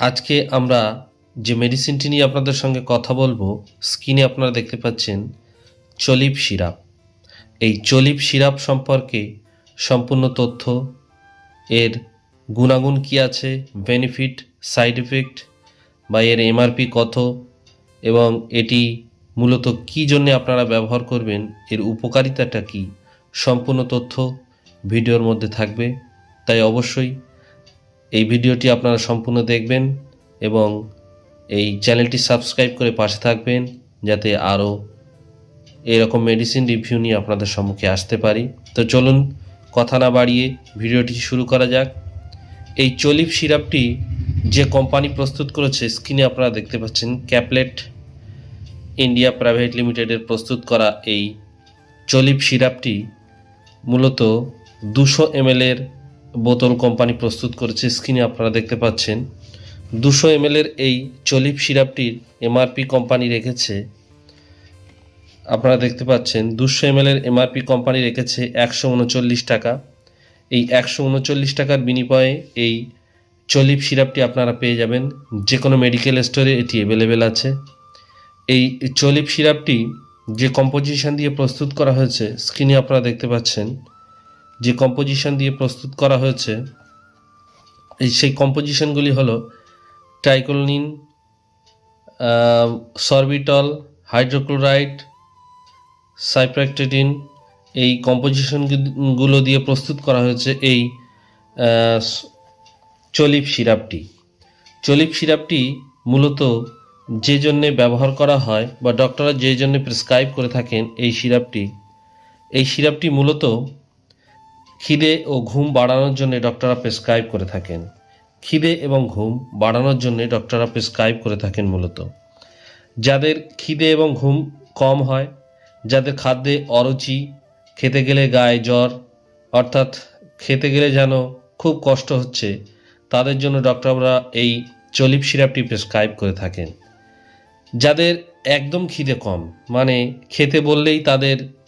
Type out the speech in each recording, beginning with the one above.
আজকে আমরা যে মেডিসিনটি নিয়ে আপনাদের সঙ্গে কথা বলব স্কিনে আপনারা দেখতে পাচ্ছেন চলিপ সিরাপ। এই চলিপ সিরাপ সম্পর্কে সম্পূর্ণ তথ্য, এর গুণাগুণ কী আছে বেনিফিট সাইড এফেক্ট বা এর এমআরপি কত, এবং এটি মূলত কী জন্য আপনারা ব্যবহার করবেন, এর উপকারিতাটা কী, সম্পূর্ণ তথ্য ভিডিওর মধ্যে থাকবে। তাই অবশ্যই এই ভিডিওটি আপনারা সম্পূর্ণ দেখবেন এবং এই চ্যানেলটি সাবস্ক্রাইব করে পাশে থাকবেন যাতে আরও এরকম মেডিসিন রিভিউ নিয়ে আপনাদের সম্মুখে আসতে পারি। তো চলুন কথা না বাড়িয়ে ভিডিওটি শুরু করা যাক। এই চলিপ সিরাপটি যে কোম্পানি প্রস্তুত করেছে স্ক্রিনে আপনারা দেখতে পাচ্ছেন ক্যাপলেট ইন্ডিয়া প্রাইভেট লিমিটেডের প্রস্তুত করা এই চলিপ সিরাপটি মূলত দুশো এর বোতল কোম্পানি প্রস্তুত করেছে, স্ক্রিনে আপনারা দেখতে পাচ্ছেন। দুশো এর এই চলিপ সিরাপটির এমআরপি কোম্পানি রেখেছে। আপনারা দেখতে পাচ্ছেন, দুশো এর এমআরপি কোম্পানি রেখেছে একশো উনচল্লিশ টাকা। এই একশো উনচল্লিশ টাকার বিনিময়ে এই চলিপ সিরাপটি আপনারা পেয়ে যাবেন। যে কোনো মেডিকেল স্টোরে এটি অ্যাভেলেবেল আছে। এই চলিপ সিরাপটি যে কম্পোজিশন দিয়ে প্রস্তুত করা হয়েছে, স্ক্রিনে আপনারা দেখতে পাচ্ছেন। যে কম্পোজিশন দিয়ে প্রস্তুত করা হয়েছে সেই কম্পোজিশনগুলি হলো ট্রাইকোলিন সরবিটল হাইড্রোক্লোরাইড সাইপ্রাক্টেটিন এই কম্পোজিশনগুলো দিয়ে প্রস্তুত করা হয়েছে এই চলিপ সিরাপটি। চলিপ সিরাপটি মূলত যে জন্যে ব্যবহার করা হয় বা ডক্টররা যে জন্যে প্রেসক্রাইব করে থাকেন এই সিরাপটি এই সিরাপটি মূলত খিদে ও ঘুম বাড়ানোর জন্য ডক্টররা প্রেসক্রাইব করে থাকেন। খিদে এবং ঘুম বাড়ানোর জন্য ডক্টররা প্রেসক্রাইব করে থাকেন মূলত। যাদের খিদে এবং ঘুম কম হয়, যাদের খাদ্যে অরুচি, খেতে গেলে গায়ে জ্বর, অর্থাৎ খেতে গেলে যেন খুব কষ্ট হচ্ছে, তাদের জন্য ডক্টররা এই চলিপ সিরাপটি প্রেসক্রাইব করে থাকেন। যাদের একদম খিদে কম মানে খেতে বললেই তাদের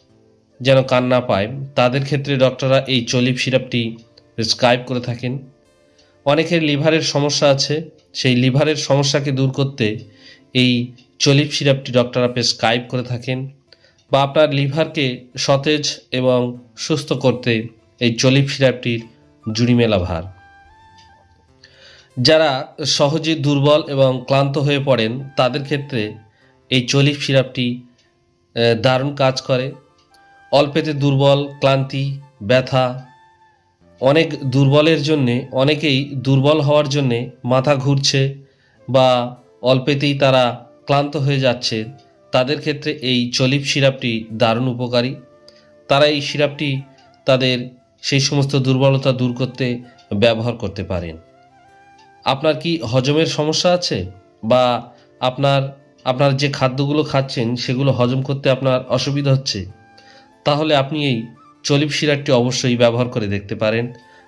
যেন কান্না পায়। তাদের ক্ষেত্রে ডক্টররা এই চলিপ সিরাপটি প্রেসক্রাইব করে থাকেন। অনেকের লিভারের সমস্যা আছে। সেই লিভারের সমস্যাকে দূর করতে এই চলিপ সিরাপটি ডক্টররা প্রেসক্রাইব করে থাকেন বা আপনার লিভারকে সতেজ এবং সুস্থ করতে এই চলিপ সিরাপটির জুড়ি মেলা ভার। যারা সহজে দুর্বল এবং ক্লান্ত হয়ে পড়েন, তাদের ক্ষেত্রে এই চলিপ সিরাপটি দারুণ কাজ করে। অল্পেতে দুর্বল, ক্লান্তি, ব্যথা, অনেক দুর্বলের জন্যে, অনেকেই দুর্বল হওয়ার জন্যে মাথা ঘুরছে বা অল্পেতেই তারা ক্লান্ত হয়ে যাচ্ছে। তাদের ক্ষেত্রে এই চলিপ সিরাপটি দারুণ উপকারী। তারা এই সিরাপটি তাদের সেই সমস্ত দুর্বলতা দূর করতে ব্যবহার করতে পারেন। আপনার কি হজমের সমস্যা আছে? বা আপনার আপনার যে খাদ্যগুলো খাচ্ছেন, সেগুলো হজম করতে আপনার অসুবিধা হচ্ছে? তাহলে আপনি এই চলিপ সিরাপটি অবশ্যই ব্যবহার করে দেখতে পারেন।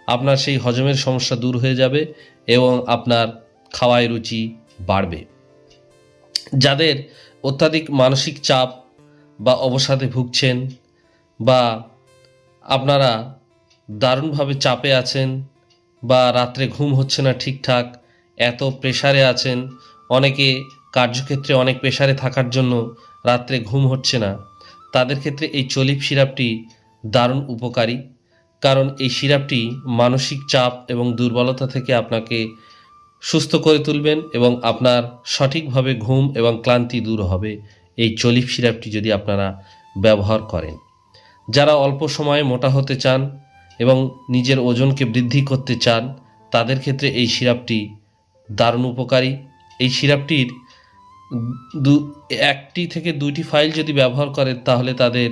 আপনার সেই হজমের সমস্যা দূর হয়ে যাবে এবং আপনার খাওয়ায় রুচি বাড়বে। যাদের অত্যাধিক মানসিক চাপ বা অবসাদে ভুগছেন বা আপনারা দারুণভাবে চাপে আছেন বা রাত্রে ঘুম হচ্ছে না ঠিকঠাক, এত প্রেশারে আছেন, অনেকে কার্যক্ষেত্রে অনেক প্রেশারে থাকার জন্য রাত্রে ঘুম হচ্ছে না তাদের ক্ষেত্রে এই চলিপ সিরাপটি দারুণ উপকারী, কারণ এই সিরাপটি মানসিক চাপ এবং দুর্বলতা থেকে আপনাকে সুস্থ করে তুলবেন এবং আপনার সঠিকভাবে ঘুম এবং ক্লান্তি দূর হবে। এই চলিপ সিরাপটি যদি আপনারা ব্যবহার করেন। যারা অল্প সময়ে মোটা হতে চান এবং নিজের ওজনকে বৃদ্ধি করতে চান, তাদের ক্ষেত্রে এই সিরাপটি দারুণ উপকারী। এই সিরাপটির দু, একটি থেকে দুইটি ফাইল যদি ব্যবহার করেন তাহলে তাদের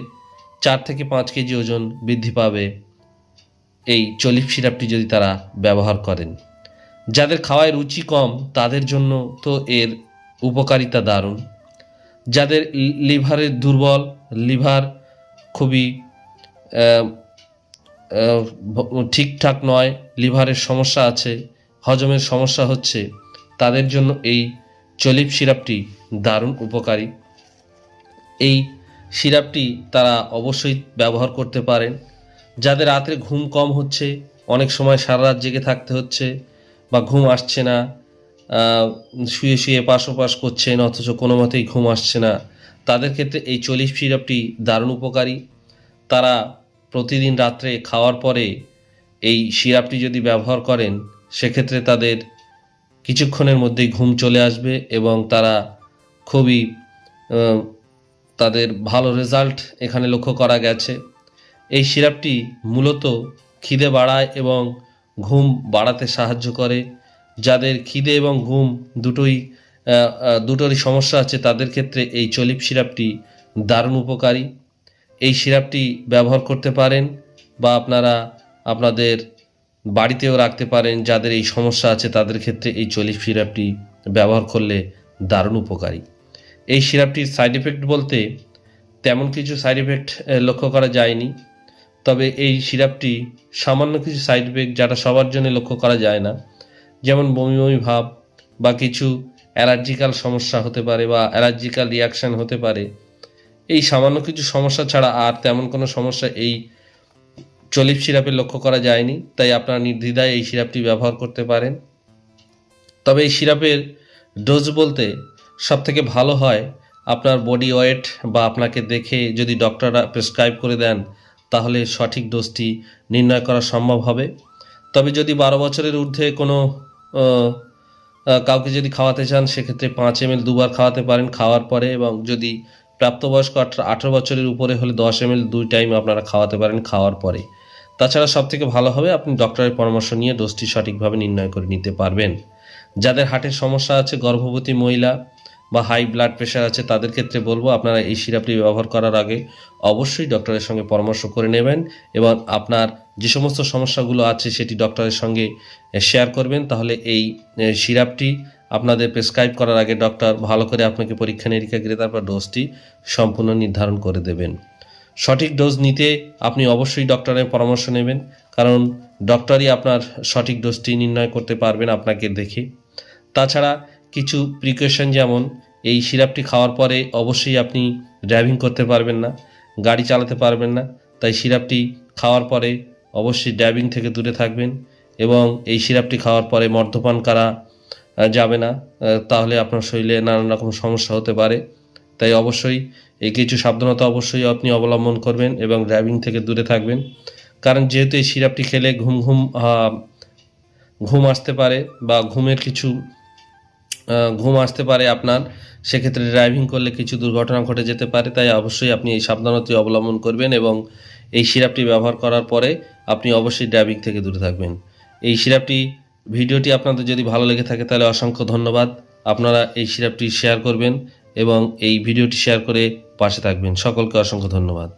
চার থেকে পাঁচ কেজি ওজন বৃদ্ধি পাবে। এই চলিপ সিরাপটি যদি তারা ব্যবহার করেন। যাদের খাওয়ায় রুচি কম, তাদের জন্য তো এর উপকারিতা দারুণ। যাদের লিভারের দুর্বল, লিভার খুবই ঠিকঠাক নয়, লিভারের সমস্যা আছে, হজমের সমস্যা হচ্ছে, তাদের জন্য এই চলিপ সিরাপটি দারুণ উপকারী। এই সিরাপটি তারা অবশ্যই ব্যবহার করতে পারেন। যাদের রাত্রে ঘুম কম হচ্ছে, অনেক সময় সারা রাত জেগে থাকতে হচ্ছে বা ঘুম আসছে না শুয়ে শুয়ে পাশ ওপাশ করছেন অথচ কোনো মতেই ঘুম আসছে না, তাদের ক্ষেত্রে এই চল্লিশ সিরাপটি দারুণ উপকারী। তারা প্রতিদিন রাত্রে খাওয়ার পরে এই সিরাপটি যদি ব্যবহার করেন, সেক্ষেত্রে তাদের কিছুক্ষণের মধ্যেই ঘুম চলে আসবে এবং তারা খুবই তাদের ভালো রেজাল্ট এখানে লক্ষ্য করা গেছে। এই সিরাপটি মূলত খিদে বাড়ায় এবং ঘুম বাড়াতে সাহায্য করে। যাদের খিদে এবং ঘুম দুটোই দুটোরই সমস্যা আছে, তাদের ক্ষেত্রে এই চলিপ সিরাপটি দারুণ উপকারী। এই সিরাপটি ব্যবহার করতে পারেন বা আপনারা আপনাদের বাড়িতেও রাখতে পারেন, যাদের এই সমস্যা আছে তাদের ক্ষেত্রে এই চলিপ সিরাপটি ব্যবহার করলে দারুণ উপকারী। এই সিরাপটির সাইড এফেক্ট বলতে তেমন কিছু সাইড এফেক্ট লক্ষ্য করা যায়নি। তবে এই সিরাপটি সামান্য কিছু সাইড এফেক্ট যারা সবার জন্য লক্ষ্য করা যায় না, যেমন বমি বমি ভাব বা কিছু অ্যালার্জিক্যাল সমস্যা হতে পারে বা অ্যালার্জিক্যাল রিয়াকশান হতে পারে, এই সামান্য কিছু সমস্যা ছাড়া আর তেমন কোনো সমস্যা এই চলিপ সিরাপে লক্ষ্য করা যায়নি, তাই আপনারা নির্দ্বিধায় এই সিরাপটি ব্যবহার করতে পারেন। তবে এই সিরাপের ডোজ বলতে সব থেকে ভালো হয় আপনার বডি ওয়েট বা আপনাকে দেখে যদি ডক্টররা প্রেসক্রাইব করে দেন, তাহলে সঠিক ডোজটি নির্ণয় করা সম্ভব হবে। তবে যদি বারো বছরের ঊর্ধ্বে কোনো কাউকে যদি খাওয়াতে চান, সেক্ষেত্রে পাঁচ এম দুবার খাওয়াতে পারেন খাওয়ার পরে এবং যদি প্রাপ্তবয়স্ক আঠারো বছরের উপরে হলে দশ এম দুই টাইম আপনারা খাওয়াতে পারেন খাওয়ার পরে। তাছাড়া সব থেকে ভালো হবে আপনি ডক্টরের পরামর্শ নিয়ে ডোজটি সঠিকভাবে নির্ণয় করে নিতে পারবেন। যাদের হার্টের সমস্যা আছে, গর্ভবতী মহিলা বা হাই ব্লাড প্রেশার আছে, তাদের ক্ষেত্রে বলব আপনারা এই সিরাপটি ব্যবহার করার আগে অবশ্যই ডক্টরের সঙ্গে পরামর্শ করে নেবেন এবং আপনার যে সমস্ত সমস্যাগুলো আছে সেটি ডক্টরের সঙ্গে শেয়ার করবেন। তাহলে এই সিরাপটি আপনাদের প্রেসক্রাইব করার আগে ডক্টর ভালো করে আপনাকে পরীক্ষা নিরীক্ষা করে তারপর ডোজটি সম্পূর্ণ নির্ধারণ করে দেবেন। সঠিক ডোজ নিতে আপনি অবশ্যই ডক্টরের পরামর্শ নেবেন। কারণ ডক্টরই আপনার সঠিক ডোজটি নির্ণয় করতে পারবেন আপনাকে দেখে। তাছাড়া কিছু প্রিকশন যেমন, এই সিরাপটি খাওয়ার পরে অবশ্যই আপনি ড্রাইভিং করতে পারবেন না, গাড়ি চালাতে পারবেন না। তাই সিরাপটি খাওয়ার পরে অবশ্যই ড্রাইভিং থেকে দূরে থাকবেন এবং এই সিরাপটি খাওয়ার পরে মদ্যপান করা যাবে না। তাহলে আপনার শরীরে নানান রকম সমস্যা হতে পারে। তাই অবশ্যই এই কিছু সাবধানতা অবশ্যই আপনি অবলম্বন করবেন এবং ড্রাইভিং থেকে দূরে থাকবেন। কারণ যেহেতু এই সিরাপটি খেলে ঘুম ঘুম ঘুম আসতে পারে বা ঘুমের কিছু ঘুম আসতে পারে আপনার, সেক্ষেত্রে ড্রাইভিং করলে কিছু দুর্ঘটনা ঘটে যেতে পারে। তাই অবশ্যই আপনি এই সাবধানতা অবলম্বন করবেন এবং এই সিরাপটি ব্যবহার করার পরে আপনি অবশ্যই ড্রাইভিং থেকে দূরে থাকবেন। এই সিরাপটি, ভিডিওটি আপনাদের যদি ভালো লেগে থাকে তাহলে অসংখ্য ধন্যবাদ। আপনারা এই সিরাপটি শেয়ার করবেন এবং এই ভিডিওটি শেয়ার করে পাশে থাকবেন। সকলকে অসংখ্য ধন্যবাদ।